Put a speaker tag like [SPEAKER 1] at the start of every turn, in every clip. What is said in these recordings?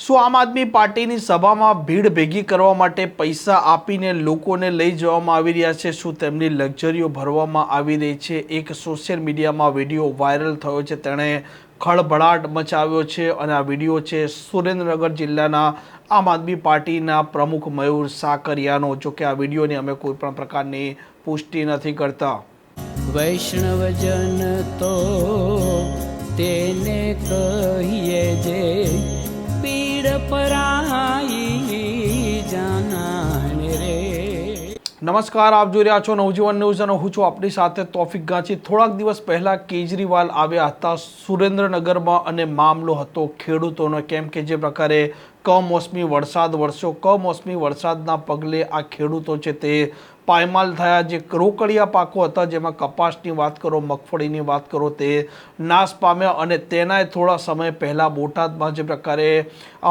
[SPEAKER 1] શું આમ આદમી પાર્ટીની સભામાં ભીડ ભેગી કરવા માટે પૈસા આપીને લોકોને લઈ જવામાં આવી રહ્યા છે? શું તેમની લક્ઝરીઓ ભરવામાં આવી રહી છે? એક સોશિયલ મીડિયામાં વીડિયો વાયરલ થયો છે. તેણે ખળભળાટ મચાવ્યો છે અને આ વીડિયો છે સુરેન્દ્રનગર જિલ્લાના આમ આદમી પાર્ટીના પ્રમુખ મયુર સાકરિયાનો. જો કે આ વિડીયોની અમે કોઈપણ પ્રકારની પુષ્ટિ નથી કરતા.
[SPEAKER 2] વૈષ્ણવજન તો તેને કહીએ જે
[SPEAKER 1] નમસ્કાર આપ જોઈ રહ્યા છો નવજીવન ન્યૂઝ અને હું છું આપણી સાથે તોફિક ગાંચી થોડાક દિવસ પહેલા કેજરીવાલ આવ્યા હતા સુરેન્દ્રનગરમાં અને મામલો હતો ખેડૂતોનો કેમ કે જે પ્રકારે કમોસમી વરસાદ વરસ્યો કમોસમી વરસાદના પગલે આ ખેડૂતો છે તે પાયમાલ થયા જે રોકડિયા પાકો હતા, જેમાં કપાસની વાત કરો, મગફળીની વાત કરો, તે નાશ પામ્યા અને તેનાય થોડા સમય પહેલાં બોટાદમાં જે પ્રકારે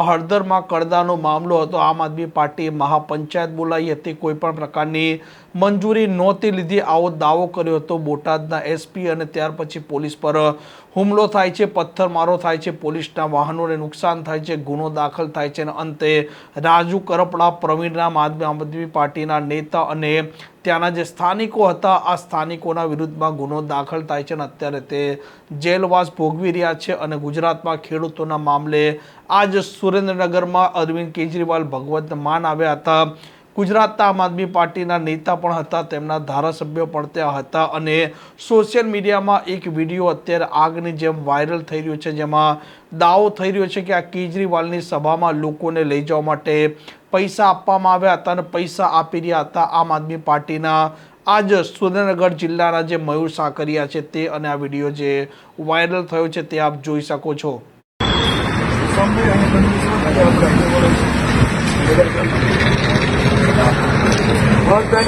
[SPEAKER 1] હળદરમાં કડદાનો મામલો હતો. આમ આદમી પાર્ટીએ મહાપંચાયત બોલાવી હતી. કોઈપણ પ્રકારની મંજૂરી નહોતી લીધી, આવો દાવો કર્યો હતો બોટાદના એસપી અને ત્યાર પછી પોલીસ પર હુમલો થાય છે, પથ્થરમારો થાય છે, પોલીસના વાહનોને નુકસાન થાય છે, ગુનો દાખલ થાય છે અને અંતે રાજુ કરપડા, પ્રવીણ રામ, આદમી આમ આદમી પાર્ટીના નેતા અને ત્યાંના જે સ્થાનિકો હતા, આ સ્થાનિકોના વિરુદ્ધમાં ગુનો દાખલ થાય છે અને અત્યારે તે જેલવાસ ભોગવી રહ્યા છે અને ગુજરાતમાં ખેડૂતોના મામલે આજ સુરેન્દ્રનગરમાં અરવિંદ કેજરીવાલ ભગવત માન આવ્યા હતા. ગુજરાતના આમ આદમી પાર્ટીના નેતા પણ હતા, તેમના ધારાસભ્યો પણ ત્યાં હતા અને સોશિયલ મીડિયામાં એક વીડિયો અત્યારે આગની જેમ વાયરલ થઈ રહ્યો છે, જેમાં દાવો થઈ રહ્યો છે કે આ કેજરીવાલની સભામાં લોકોને લઈ જવા માટે પૈસા આપવામાં આવ્યા હતા અને પૈસા આપી રહ્યા હતા આમ આદમી પાર્ટીના આજ સુરેન્દ્રનગર જિલ્લાના જે મયુર સાકરિયા છે તે અને આ વીડિયો જે વાયરલ થયો છે તે આપ જોઈ શકો છો.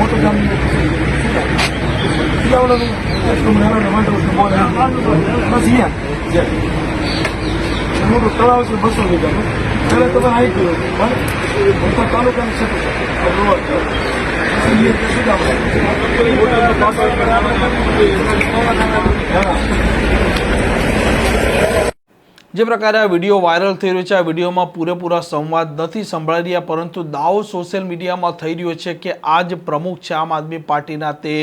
[SPEAKER 3] મોટું ગામ પીલાવડાનું વાંધો બસ અહીંયા મોટું તળાવ છે બસો વીઘાનું ત્યારે તમે આવી ગયો પણ મોટા તાલુકાની છે
[SPEAKER 1] જે પ્રકારે આ વીડિયો વાયરલ થઈ રહ્યો છે, આ વિડીયોમાં પૂરેપૂરા સંવાદ નથી સંભળાઈ રહ્યા, પરંતુ દાવો સોશિયલ મીડિયામાં થઈ રહ્યો છે કે આ જ પ્રમુખ છે આમ આદમી પાર્ટીના તે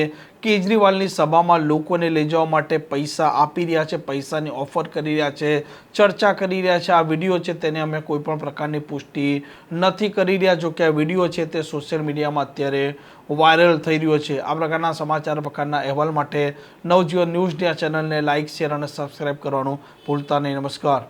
[SPEAKER 1] કેજરીવાલની સભામાં લોકોને લઈ જવા માટે પૈસા આપી રહ્યા છે, પૈસાની ઓફર કરી રહ્યા છે, ચર્ચા કરી રહ્યા છે. આ વીડિયો છે તેને અમે કોઈપણ પ્રકારની પુષ્ટિ નથી કરી રહ્યા. જો કે આ વીડિયો છે તે સોશિયલ મીડિયામાં અત્યારે વાયરલ થઈ રહ્યો છે. આ પ્રકારના સમાચાર પ્રકારના અહેવાલ માટે નવજીવન ન્યૂઝ આ ચેનલને લાઇક, શેર અને સબસ્ક્રાઇબ કરવાનું ભૂલતા નહીં. નમસ્કાર.